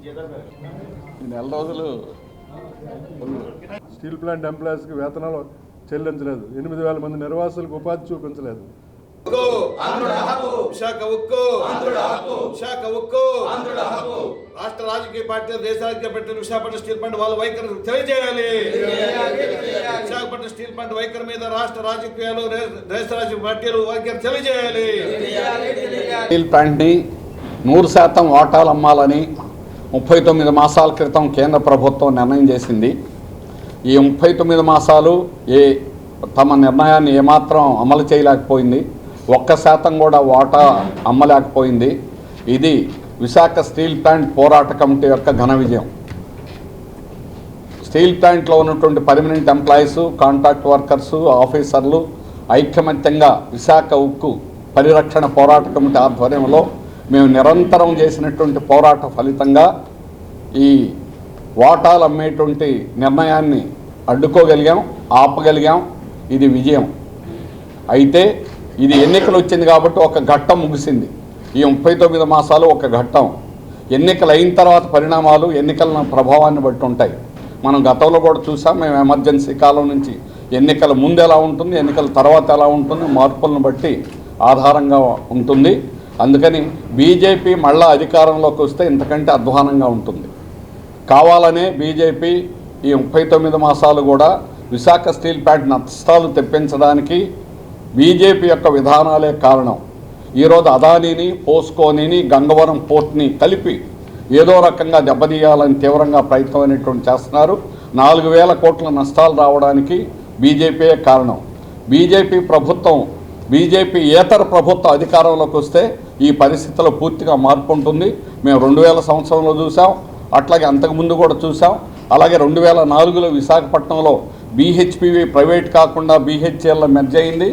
ఈ నెల రోజులు స్టీల్ ప్లాంట్ ఎంప్లాయీస్కి వేతనాలు చెల్లించలేదు. ఎనిమిది వేల మంది నిర్వాసులకు ఉపాధి చూపించలేదు. రాష్ట్ర రాజకీయ పార్టీలు దేశానికి పెట్టిన విశాఖపట్నం స్టీల్ ప్లాంట్ వాళ్ళ వైఖరి తెలియజేయాలి. విశాఖపట్నం స్టీల్ ప్లాంట్ వైఖరి మీద రాష్ట్ర రాజకీయాలు దేశ రాజకీయ పార్టీలు వైఖరి తెలియజేయాలి. స్టీల్ ప్లాంట్ని నూరు శాతం వాటాలు అమ్మాలని ముప్పై తొమ్మిది మాసాల క్రితం కేంద్ర ప్రభుత్వం నిర్ణయం చేసింది. ఈ ముప్పై తొమ్మిది మాసాలు ఏ తమ నిర్ణయాన్ని ఏమాత్రం అమలు చేయలేకపోయింది. ఒక్క శాతం కూడా వాటా అమ్మలేకపోయింది. ఇది విశాఖ స్టీల్ ప్లాంట్ పోరాట కమిటీ యొక్క ఘన విజయం. స్టీల్ ప్లాంట్లో ఉన్నటువంటి పర్మనెంట్ ఎంప్లాయీస్ కాంట్రాక్ట్ వర్కర్సు ఆఫీసర్లు ఐకమత్యంగా విశాఖ ఉక్కు పరిరక్షణ పోరాట కమిటీ ఆధ్వర్యంలో మేము నిరంతరం చేసినటువంటి పోరాట ఫలితంగా ఈ వాటాలు అమ్మేటువంటి నిర్ణయాన్ని అడ్డుకోగలిగాం ఆపగలిగాం. ఇది విజయం. అయితే ఇది ఎన్నికలు వచ్చింది కాబట్టి ఒక ఘట్టం ముగిసింది. ఈ ముప్పై తొమ్మిది మాసాలు ఒక ఘట్టం. ఎన్నికలు అయిన తర్వాత పరిణామాలు ఎన్నికల ప్రభావాన్ని బట్టి ఉంటాయి. మనం గతంలో కూడా చూసాం మేము ఎమర్జెన్సీ కాలం నుంచి ఎన్నికల ముందు ఎలా ఉంటుంది ఎన్నికల తర్వాత ఎలా ఉంటుంది మార్పులను బట్టి ఆధారంగా ఉంటుంది. అందుకని బీజేపీ మళ్ళా అధికారంలోకి వస్తే ఇంతకంటే అధ్వానంగా ఉంటుంది. కావాలనే బీజేపీ ఈ ముప్పై తొమ్మిది మాసాలు కూడా విశాఖ స్టీల్ ప్లాంట్ నష్టాలు తెప్పించడానికి బీజేపీ యొక్క విధానాలే కారణం. ఈరోజు అదానీని పోస్కోనిని గంగవరం పోర్ట్ని కలిపి ఏదో రకంగా దెబ్బతీయాలని తీవ్రంగా ప్రయత్నం అనేటువంటి చేస్తున్నారు. నాలుగు వేల కోట్ల నష్టాలు రావడానికి బీజేపీయే కారణం. బీజేపీ ప్రభుత్వం బీజేపీ ఏతర ప్రభుత్వ అధికారంలోకి వస్తే ఈ పరిస్థితిలో పూర్తిగా మార్పు ఉంటుంది. మేము రెండు వేల సంవత్సరంలో చూసాం అట్లాగే అంతకుముందు కూడా చూసాం అలాగే రెండు వేల నాలుగులో విశాఖపట్నంలో బీహెచ్పివి ప్రైవేట్ కాకుండా బీహెచ్ఎల్ మెర్జ్ అయింది.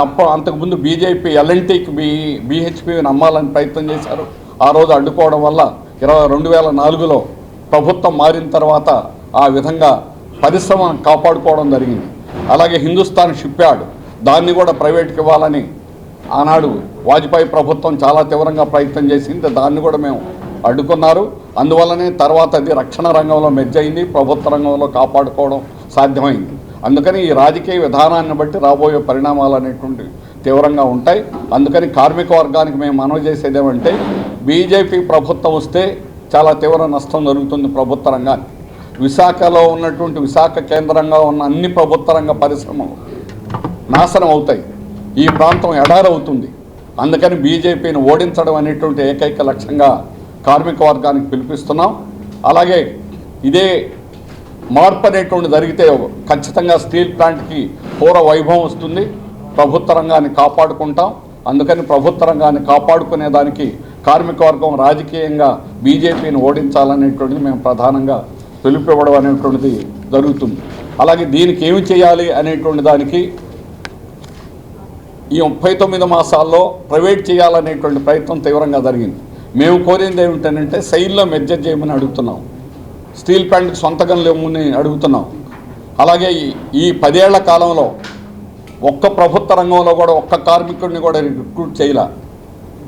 అప్పుడు అంతకుముందు బీజేపీ ఎల్ఎన్టీకి బీ బీహెచ్పీని అమ్మాలని ప్రయత్నం చేశారు. ఆ రోజు అడ్డుకోవడం వల్ల ఇరవై రెండు వేల నాలుగులో ప్రభుత్వం మారిన తర్వాత ఆ విధంగా పరిశ్రమ కాపాడుకోవడం జరిగింది. అలాగే హిందుస్థాన్ షిప్ యార్డ్ దాన్ని కూడా ప్రైవేట్కి ఇవ్వాలని ఆనాడు వాజ్పేయి ప్రభుత్వం చాలా తీవ్రంగా ప్రయత్నం చేసింది. దాన్ని కూడా మేము అడ్డుకున్నారు. అందువల్లనే తర్వాత అది రక్షణ రంగంలో మెజ్జయింది. ప్రభుత్వ రంగంలో కాపాడుకోవడం సాధ్యమైంది. అందుకని ఈ రాజకీయ విధానాన్ని బట్టి రాబోయే పరిణామాలు అనేటువంటి తీవ్రంగా ఉంటాయి. అందుకని కార్మిక వర్గానికి మేము మనవి చేసేది ఏమంటే బీజేపీ ప్రభుత్వం వస్తే చాలా తీవ్ర నష్టం జరుగుతుంది ప్రభుత్వ రంగానికి. విశాఖలో ఉన్నటువంటి విశాఖ కేంద్రంగా ఉన్న అన్ని ప్రభుత్వ రంగ పరిశ్రమలు నాశనం అవుతాయి. ఈ ప్రాంతం ఎడారవుతుంది. అందుకని బీజేపీని ఓడించడం అనేటువంటి ఏకైక లక్ష్యంగా కార్మిక వర్గానికి పిలిపిస్తున్నాం. అలాగే ఇదే మార్పు అనేటువంటి జరిగితే ఖచ్చితంగా స్టీల్ ప్లాంట్కి పూర వైభవం వస్తుంది. ప్రభుత్వ రంగాన్ని కాపాడుకుంటాం. అందుకని ప్రభుత్వ రంగాన్ని కాపాడుకునే దానికి కార్మిక వర్గం రాజకీయంగా బీజేపీని ఓడించాలనేటువంటిది మేము ప్రధానంగా పిలుపివ్వడం అనేటువంటిది జరుగుతుంది. అలాగే దీనికి ఏమి చేయాలి అనేటువంటి దానికి ఈ ముప్పై తొమ్మిది మాసాల్లో ప్రైవేట్ చేయాలనేటువంటి ప్రయత్నం తీవ్రంగా జరిగింది. మేము కోరింది ఏమిటంటే శైలిలో మెర్జర్ చేయమని అడుగుతున్నాం. స్టీల్ ప్లాంట్కి సొంతకం గనులు అడుగుతున్నాం. అలాగే ఈ- ఈ పదేళ్ళ కాలంలో ఒక్క ప్రభుత్వ రంగంలో కూడా ఒక్క కార్మికుడిని కూడా రిక్రూట్ చేయాల.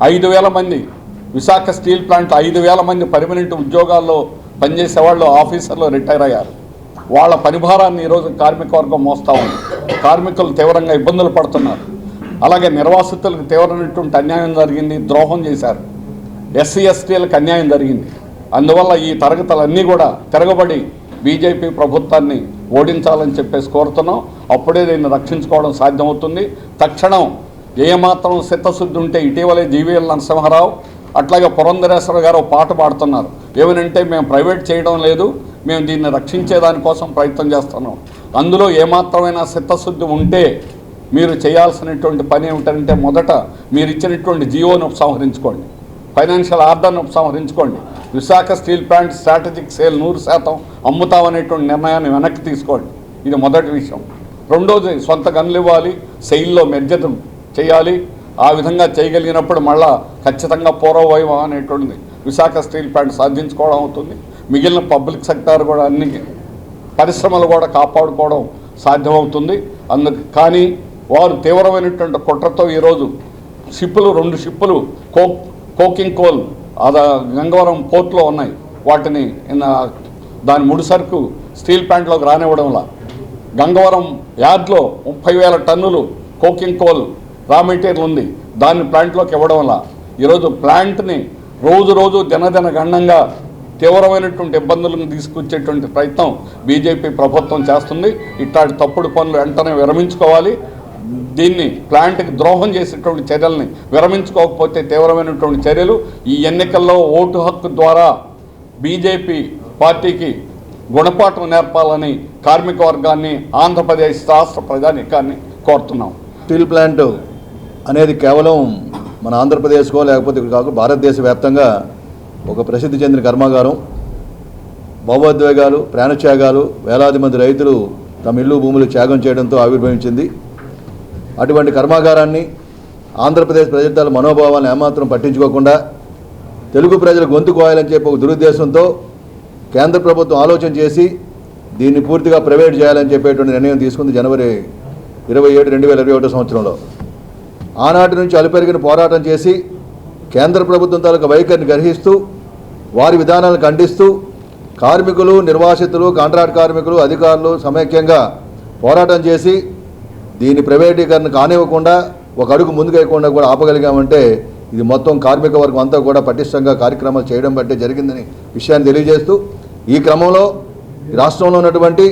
ఐదు వేల మంది విశాఖ స్టీల్ ప్లాంట్ ఐదు వేల మంది పర్మనెంట్ ఉద్యోగాల్లో పనిచేసే వాళ్ళు ఆఫీసర్లు రిటైర్ అయ్యారు. వాళ్ళ పరిభారాన్ని ఈరోజు కార్మిక వర్గం మోస్తా ఉంది. కార్మికులు తీవ్రంగా ఇబ్బందులు పడుతున్నారు. అలాగే నిర్వాసితులకు తీవ్రమైనటువంటి అన్యాయం జరిగింది ద్రోహం చేశారు. ఎస్సీ ఎస్టీలకు అన్యాయం జరిగింది. అందువల్ల ఈ తరగతులన్నీ కూడా తిరగబడి బీజేపీ ప్రభుత్వాన్ని ఓడించాలని చెప్పేసి కోరుతున్నాం. అప్పుడే దీన్ని రక్షించుకోవడం సాధ్యమవుతుంది. తక్షణం ఏమాత్రం చిత్తశుద్ధి ఉంటే ఇటీవలే జీవీఎల్ నరసింహారావు అట్లాగే పురంధరేశ్వర గారు పాట పాడుతున్నారు. ఏమనంటే మేము ప్రైవేట్ చేయడం లేదు మేము దీన్ని రక్షించేదానికోసం ప్రయత్నం చేస్తున్నాం. అందులో ఏమాత్రమైన చిత్తశుద్ధి ఉంటే మీరు చేయాల్సినటువంటి పని ఏమిటంటే మొదట మీరు ఇచ్చినటువంటి జియోను ఉపసంహరించుకోండి. ఫైనాన్షియల్ ఆర్డర్ను ఉపసంహరించుకోండి. Visakha steel plant strategic sale నూరు శాతం అమ్ముతామనేటువంటి నిర్ణయాన్ని వెనక్కి తీసుకోండి. ఇది మొదటి విషయం. రెండోది సొంత గనులు ఇవ్వాలి సెయిల్లో మెర్జతం చేయాలి. ఆ విధంగా చేయగలిగినప్పుడు మళ్ళా ఖచ్చితంగా పూర్వవైభవం అనేటువంటిది విశాఖ స్టీల్ ప్లాంట్ సాధించుకోవడం అవుతుంది. మిగిలిన పబ్లిక్ సెక్టార్ కూడా అన్ని పరిశ్రమలు కూడా కాపాడుకోవడం సాధ్యమవుతుంది. అందుకు కానీ వారు తీవ్రమైనటువంటి కుట్రతో ఈరోజు షిప్పులు రెండు షిప్పులు కోక్ కోకింగ్ కోల్ అదా గంగవరం పోర్ట్లో ఉన్నాయి. వాటిని దాని ముడి సరుకు స్టీల్ ప్లాంట్లోకి రానివ్వడంలా. గంగవరం యార్డ్లో ముప్పై వేల టన్నులు కోకింగ్ కోల్ రా మెటీరియల్ ఉంది. దాన్ని ప్లాంట్లోకి ఇవ్వడం వల్ల ఈరోజు ప్లాంట్ని రోజు రోజు దినదిన గణంగా తీవ్రమైనటువంటి ఇబ్బందులను తీసుకొచ్చేటువంటి ప్రయత్నం బీజేపీ ప్రభుత్వం చేస్తుంది. ఇట్లాంటి తప్పుడు పనులు వెంటనే విరమించుకోవాలి. దీన్ని ప్లాంట్కి ద్రోహం చేసేటువంటి చర్యల్ని విరమించుకోకపోతే తీవ్రమైనటువంటి చర్యలు. ఈ ఎన్నికల్లో ఓటు హక్కు ద్వారా బీజేపీ పార్టీకి గుణపాఠం నేర్పాలని కార్మిక వర్గాన్ని ఆంధ్రప్రదేశ్ రాష్ట్ర ప్రజానికాన్ని కోరుతున్నాం. స్టీల్ ప్లాంట్ అనేది కేవలం మన ఆంధ్రప్రదేశ్కో లేకపోతే కాక కాకుండా భారతదేశ వ్యాప్తంగా ఒక ప్రసిద్ధి చెందిన కర్మాగారం. భావోద్వేగాలు ప్రాణత్యాగాలు వేలాది మంది రైతులు తమ ఇల్లు భూములు త్యాగం చేయడంతో ఆవిర్భవించింది. అటువంటి కర్మాగారాన్ని ఆంధ్రప్రదేశ్ ప్రజల మనోభావాలను ఏమాత్రం పట్టించుకోకుండా తెలుగు ప్రజలు గొంతు కోయాలని చెప్పి ఒక దురుద్దేశంతో కేంద్ర ప్రభుత్వం ఆలోచన చేసి దీన్ని పూర్తిగా ప్రైవేట్ చేయాలని చెప్పేటువంటి నిర్ణయం తీసుకుంది జనవరి ఇరవై ఏడు రెండు వేల ఇరవై ఒకటో సంవత్సరంలో. ఆనాటి నుంచి అలుపెరిగిన పోరాటం చేసి కేంద్ర ప్రభుత్వం తాలూకా వైఖరిని గ్రహిస్తూ వారి విధానాలను ఖండిస్తూ కార్మికులు నిర్వాసితులు కాంట్రాక్ట్ కార్మికులు అధికారులు సమైక్యంగా పోరాటం చేసి దీని ప్రైవేటీకరణ కానివ్వకుండా ఒక అడుగు ముందుకేయకుండా కూడా ఆపగలిగామంటే ఇది మొత్తం కార్మిక వర్గం అంతా కూడా పటిష్టంగా కార్యక్రమాలు చేయడం బట్టే జరిగిందని విషయాన్ని తెలియజేస్తూ ఈ క్రమంలో రాష్ట్రంలో ఉన్నటువంటి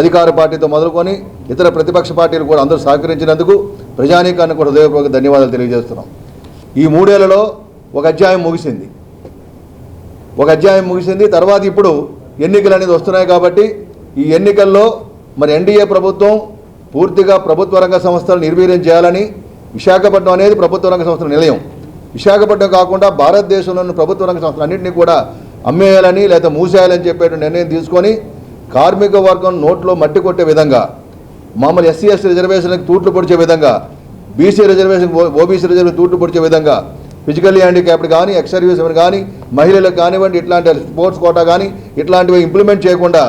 అధికార పార్టీతో మొదలుకొని ఇతర ప్రతిపక్ష పార్టీలు కూడా అందరూ సహకరించినందుకు ప్రజానీకాన్ని కూడా హృదయపూర్వక ధన్యవాదాలు తెలియజేస్తున్నాం. ఈ మూడేళ్ళలో ఒక అధ్యాయం ముగిసింది. ఒక అధ్యాయం ముగిసింది. తర్వాత ఇప్పుడు ఎన్నికలు అనేది వస్తున్నాయి కాబట్టి ఈ ఎన్నికల్లో మరి ఎన్డీఏ ప్రభుత్వం పూర్తిగా ప్రభుత్వ రంగ సంస్థలు నిర్వీర్యం చేయాలని విశాఖపట్నం అనేది ప్రభుత్వ రంగ సంస్థల నిలయం. విశాఖపట్నం కాకుండా భారతదేశంలోని ప్రభుత్వ రంగ సంస్థలన్నింటినీ కూడా అమ్మేయాలని లేదా మూసేయాలని చెప్పేటువంటి నిర్ణయం తీసుకొని కార్మిక వర్గం నోట్లో మట్టి కొట్టే విధంగా మామూలు ఎస్సీ ఎస్టీ రిజర్వేషన్కి తూట్లు పొడిచే విధంగా బీసీ రిజర్వేషన్ ఓబీసీ రిజర్వేషన్ తూట్లు పొడిచే విధంగా ఫిజికల్లీ హ్యాండిక్యాప్డ్ కానీ ఎక్స్ సర్వీస్ కానీ మహిళలకు కానివ్వండి ఇట్లాంటి స్పోర్ట్స్ కోటా కానీ ఇట్లాంటివి ఇంప్లిమెంట్ చేయకుండా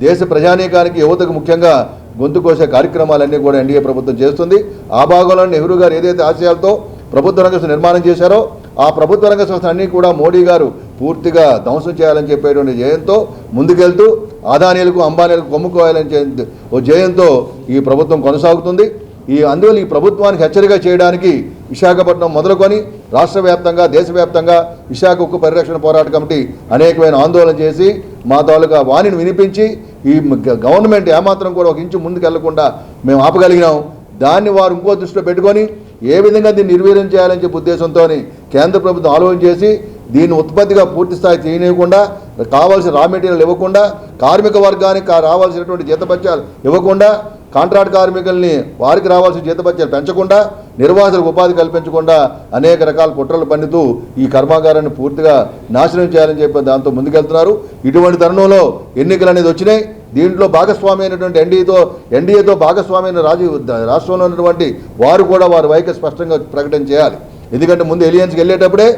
దేశ ప్రజానీకానికి యువతకు ముఖ్యంగా గొంతు కోసే కార్యక్రమాలన్నీ కూడా ఎన్డీఏ ప్రభుత్వం చేస్తుంది. ఆ భాగంలో నెహ్రూ గారు ఏదైతే ఆశయాలతో ప్రభుత్వ రంగ సంస్థ నిర్మాణం చేశారో ఆ ప్రభుత్వ రంగ సంస్థ అన్నీ కూడా మోడీ గారు పూర్తిగా ధ్వంసం చేయాలని చెప్పేటువంటి జయంతో ముందుకెళ్తూ ఆదానీలకు అంబానీలకు కొమ్ముకోవాలని ఓ జయంతో ఈ ప్రభుత్వం కొనసాగుతుంది. ఈ అందువల్ల ఈ ప్రభుత్వానికి హెచ్చరిక చేయడానికి విశాఖపట్నం మొదలుకొని రాష్ట్ర వ్యాప్తంగా దేశవ్యాప్తంగా విశాఖ ఉక్కు పరిరక్షణ పోరాట కమిటీ అనేకమైన ఆందోళన చేసి మా తాలూకా వాణిని వినిపించి ఈ గ- గవర్నమెంట్ ఏమాత్రం కూడా ఒక ఇంచు ముందుకు వెళ్ళకుండా మేము ఆపగలిగినాం. దాన్ని వారు ఇంకో దృష్టిలో పెట్టుకొని ఏ విధంగా దీన్ని నిర్వీర్యం చేయాలని చెప్పి ఉద్దేశంతో కేంద్ర ప్రభుత్వం ఆలోచన చేసి దీన్ని ఉత్పత్తిగా పూర్తి స్థాయి చేయనివ్వకుండా కావాల్సిన రా మెటీరియల్ ఇవ్వకుండా కార్మిక వర్గానికి కా- రావాల్సినటువంటి జీతభత్యాలు ఇవ్వకుండా కాంట్రాక్ట్ కార్మికుల్ని వారికి రావాల్సిన జీతభత్యాలు పెంచకుండా నిర్వాసులకు ఉపాధి కల్పించకుండా అనేక రకాల కుట్రలు పన్నుతూ ఈ కర్మాగారాన్ని పూర్తిగా నాశనం చేయాలని చెప్పి దాంతో ముందుకెళ్తున్నారు. ఇటువంటి తరుణంలో ఎన్నికలు అనేది వచ్చినాయి. దీంట్లో భాగస్వామి అయినటువంటి ఎన్డీఏతో ఎన్డీఏతో భాగస్వామి అయిన రాజు రాష్ట్రంలో ఉన్నటువంటి వారు కూడా వారి వైఖరి స్పష్టంగా ప్రకటన చేయాలి. ఎందుకంటే ముందు ఎలియన్స్కి వెళ్ళేటప్పుడే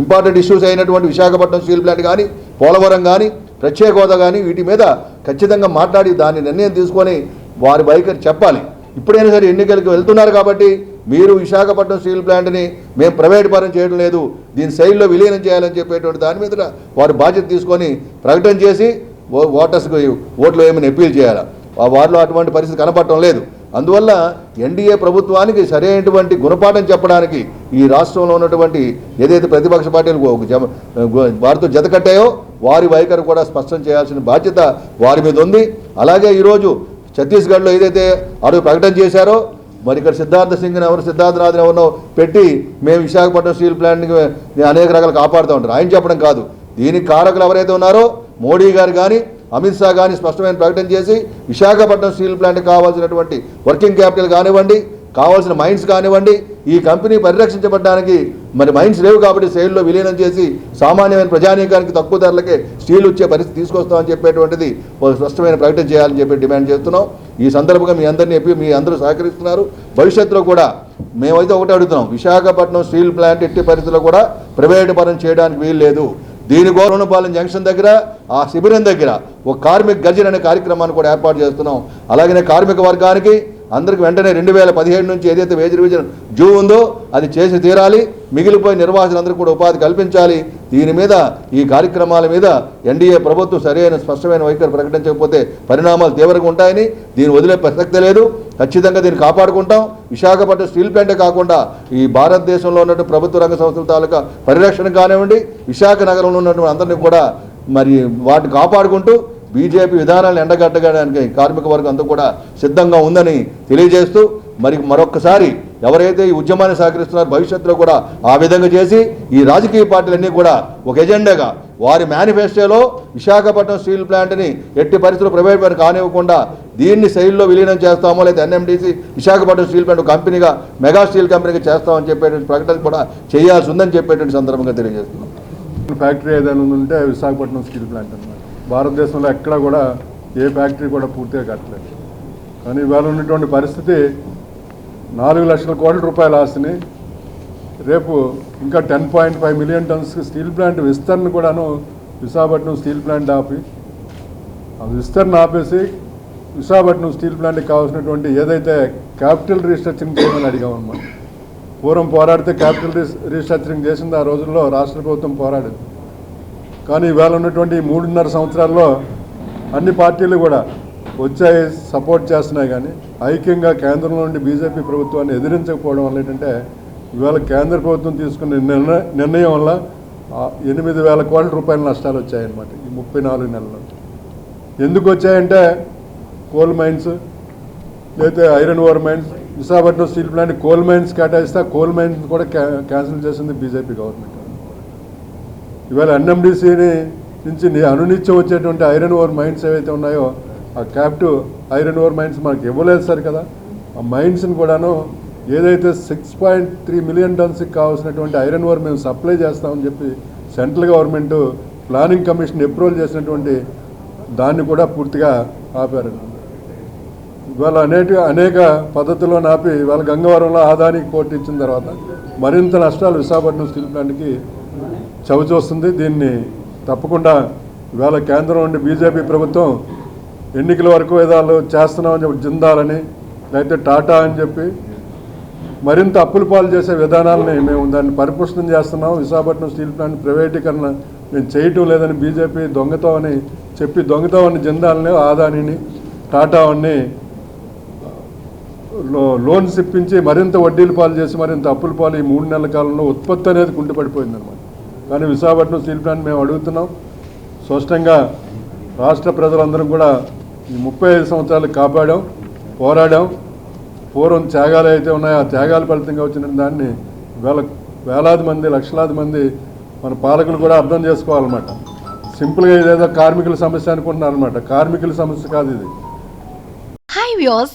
ఇంపార్టెంట్ ఇష్యూస్ అయినటువంటి విశాఖపట్నం స్టీల్ ప్లాంట్ కానీ పోలవరం కానీ ప్రత్యేక హోదా కానీ వీటి మీద ఖచ్చితంగా మాట్లాడి దాని నిర్ణయం తీసుకొని వారి వైఖరి చెప్పాలి. ఇప్పుడైనా సరే ఎన్నికలకు వెళ్తున్నారు కాబట్టి మీరు విశాఖపట్నం స్టీల్ ప్లాంట్ని మేము ప్రైవేట్ పరం చేయడం లేదు. దీని శైలిలో విలీనం చేయాలని చెప్పేటువంటి దాని మీద వారు బాధ్యత తీసుకొని ప్రకటన చేసి ఓటర్స్కి ఓట్లు వేయమని అప్పీల్ చేయాలి. ఆ వారిలో అటువంటి పరిస్థితి కనపడటం లేదు. అందువల్ల ఎన్డీఏ ప్రభుత్వానికి సరైనటువంటి గుణపాఠం చెప్పడానికి ఈ రాష్ట్రంలో ఉన్నటువంటి ఏదైతే ప్రతిపక్ష పార్టీలు వారితో జత కట్టాయో వారి వైఖరి కూడా స్పష్టం చేయాల్సిన బాధ్యత వారి మీద ఉంది. అలాగే ఈరోజు ఛత్తీస్గఢ్లో ఏదైతే అడుగు ప్రకటన చేశారో మరి ఇక్కడ సిద్ధార్థ సింగ్ని ఎవరు సిద్ధార్థనాథ్ని ఎవరినో పెట్టి మేము విశాఖపట్నం స్టీల్ ప్లాంట్ని అనేక రకాలు కాపాడుతూ ఉంటారు. ఆయన చెప్పడం కాదు. దీనికి కారకులు ఎవరైతే ఉన్నారో మోడీ గారు కానీ అమిత్ షా కానీ స్పష్టమైన ప్రకటన చేసి విశాఖపట్నం స్టీల్ ప్లాంట్కి కావాల్సినటువంటి వర్కింగ్ క్యాపిటల్ కానివ్వండి కావాల్సిన మైన్స్ కానివ్వండి ఈ కంపెనీ పరిరక్షించబడడానికి మరి మైన్స్ లేవు కాబట్టి సేల్లో విలీనం చేసి సామాన్యమైన ప్రజానీకానికి తక్కువ ధరలకే స్టీల్ వచ్చే పరిస్థితి తీసుకొస్తామని చెప్పేటువంటిది ఒక స్పష్టమైన ప్రకటన చేయాలని చెప్పి డిమాండ్ చేస్తున్నాం. ఈ సందర్భంగా మీ అందరినీ చెప్పి మీ అందరూ సహకరిస్తున్నారు. భవిష్యత్తులో కూడా మేమైతే ఒకటి అడుగుతున్నాం. విశాఖపట్నం స్టీల్ ప్లాంట్ ఎట్టి పరిస్థితుల్లో కూడా ప్రైవేటు పరం చేయడానికి వీలు లేదు దీని గోరణపాలెం జంక్షన్ దగ్గర ఆ శిబిరం దగ్గర ఒక కార్మిక గర్జన అనే కార్యక్రమాన్ని కూడా ఏర్పాటు చేస్తున్నాం. అలాగనే కార్మిక వర్గానికి అందరికి వెంటనే రెండు వేల పదిహేడు నుంచి ఏదైతే వేజ్ రివిజన్ జూ ఉందో అది చేసి తీరాలి. మిగిలిపోయిన నిర్వాహకులందరికీ కూడా ఉపాధి కల్పించాలి. దీని మీద ఈ కార్యక్రమాల మీద ఎన్డీఏ ప్రభుత్వం సరైన స్పష్టమైన వైఖరి ప్రకటించకపోతే పరిణామాలు తీవ్రంగా ఉంటాయని దీన్ని వదిలే ప్రసక్తి లేదు. ఖచ్చితంగా దీన్ని కాపాడుకుంటాం. విశాఖపట్నం స్టీల్ ప్లాంటే కాకుండా ఈ భారతదేశంలో ఉన్నటువంటి ప్రభుత్వ రంగ సంస్థల తాలూకా పరిరక్షణ కానివ్వండి విశాఖ నగరంలో ఉన్నటువంటి అందరినీ కూడా మరి వాటిని కాపాడుకుంటూ బీజేపీ విధానాలను ఎండగట్టడానికి కార్మిక వర్గం అంతా కూడా సిద్ధంగా ఉందని తెలియజేస్తూ మరి మరొకసారి ఎవరైతే ఈ ఉద్యమాన్ని సహకరిస్తున్నారో భవిష్యత్తులో కూడా ఆ విధంగా చేసి ఈ రాజకీయ పార్టీలన్నీ కూడా ఒక ఎజెండాగా వారి మేనిఫెస్టోలో విశాఖపట్నం స్టీల్ ప్లాంట్ని ఎట్టి పరిస్థితులు ప్రైవేట్ కానివ్వకుండా దీన్ని శైలిలో విలీనం చేస్తామో లేదా ఎన్ఎండిసి విశాఖపట్నం స్టీల్ ప్లాంట్ కంపెనీగా మెగా స్టీల్ కంపెనీగా చేస్తామని చెప్పేటువంటి ప్రకటన కూడా చేయాల్సి ఉందని చెప్పేటువంటి సందర్భంగా తెలియజేస్తున్నాం. ఫ్యాక్టరీ ఏదైనా ఉంటే విశాఖపట్నం స్టీల్ ప్లాంట్ అన్నమాట. భారతదేశంలో ఎక్కడ కూడా ఏ ఫ్యాక్టరీ కూడా పూర్తిగా కట్టలేదు. కానీ ఇవాళ ఉన్నటువంటి పరిస్థితి నాలుగు లక్షల కోట్ల రూపాయల ఆస్తిని రేపు ఇంకా ten point five million tons steel plant విస్తరణ కూడాను విశాఖపట్నం స్టీల్ ప్లాంట్ ఆపి ఆ విస్తరణ ఆపేసి విశాఖపట్నం స్టీల్ ప్లాంట్కి కావాల్సినటువంటి ఏదైతే క్యాపిటల్ రీస్ట్రక్చరింగ్ చేయమని అడిగామన్నమాట పూర్వం పోరాడితే క్యాపిటల్ రీస్ట్రక్చరింగ్ చేసింది ఆ రోజుల్లో రాష్ట్ర ప్రభుత్వం పోరాడింది. కానీ ఇవాళ ఉన్నటువంటి మూడున్నర సంవత్సరాల్లో అన్ని పార్టీలు కూడా వచ్చాయి సపోర్ట్ చేస్తున్నాయి కానీ ఐక్యంగా కేంద్రంలో నుండి బీజేపీ ప్రభుత్వాన్ని ఎదిరించకపోవడం వల్ల ఏంటంటే ఇవాళ కేంద్ర ప్రభుత్వం తీసుకున్న నిర్ణయ నిర్ణయం వల్ల ఎనిమిది వేల కోట్ల రూపాయల నష్టాలు వచ్చాయన్నమాట ఈ ముప్పై నాలుగు నెలలు ఎందుకు వచ్చాయంటే కోల్ మైన్స్ లేకపోతే iron ore mines Visakhapatnam steel plant coal mines కేటాయిస్తే కోల్ మైన్స్ కూడా క్యాన్సిల్ చేసింది బీజేపీ గవర్నమెంట్. ఇవాళ ఎన్ఎండిసిని నుంచి అనునిత్యం వచ్చేటువంటి ఐరన్ ఓర్ మైన్స్ ఏవైతే ఉన్నాయో ఆ క్యాప్టివ్ ఐరన్ ఓర్ మైన్స్ మనకి ఇవ్వలేదు సార్ కదా. ఆ మైన్స్ని కూడాను ఏదైతే సిక్స్ పాయింట్ త్రీ మిలియన్ టన్స్కి కావాల్సినటువంటి ఐరన్ ఓర్ మేము సప్లై చేస్తామని చెప్పి central government planning commission approval చేసినటువంటి దాన్ని కూడా పూర్తిగా ఆపారు. ఇవాళ అనేక అనేక పద్ధతుల్లో నాపి ఇవాళ గంగవరంలో ఆదానికి పోటీ ఇచ్చిన తర్వాత మరింత నష్టాలు విశాఖపట్నం స్టీల్ ప్లాంట్కి చవిచూస్తుంది. దీన్ని తప్పకుండా ఇవాళ కేంద్రం నుండి బీజేపీ ప్రభుత్వం ఎన్నికల వరకు ఏదాలు చేస్తున్నామని చెప్పి జిందాలని లేకపోతే టాటా అని చెప్పి మరింత అప్పుల పాలు చేసే విధానాలని మేము దాన్ని పరిపుష్టం చేస్తున్నాం. విశాఖపట్నం స్టీల్ ప్లాంట్ ప్రైవేటీకరణ మేము చేయటం లేదని బీజేపీ దొంగతం అని చెప్పి దొంగతం అని జిందాలని ఆదానిని టాటా అని లో- లోన్స్ ఇప్పించి మరింత వడ్డీలు పాలు చేసి మరింత అప్పుల పాలు ఈ మూడు నెలల కాలంలో ఉత్పత్తి అనేది కుంటుపడిపోయింది అనమాట కానీ విశాఖపట్నం స్టీల్ ప్లాంట్ మేము అడుగుతున్నాం. స్పష్టంగా రాష్ట్ర ప్రజలందరం కూడా ఈ ముప్పై ఐదు సంవత్సరాలు కాపాడాం పోరాడాం. పూర్వం త్యాగాలు అయితే ఉన్నాయో ఆ త్యాగాల ఫలితంగా వచ్చిన దాన్ని వేల వేలాది మంది లక్షలాది మంది మన పాలకులు కూడా అర్థం చేసుకోవాలన్నమాట. సింపుల్గా ఇదేదో కార్మికుల సమస్య అనుకుంటున్నారు అనమాట కార్మికుల సమస్య కాదు ఇది. Hi views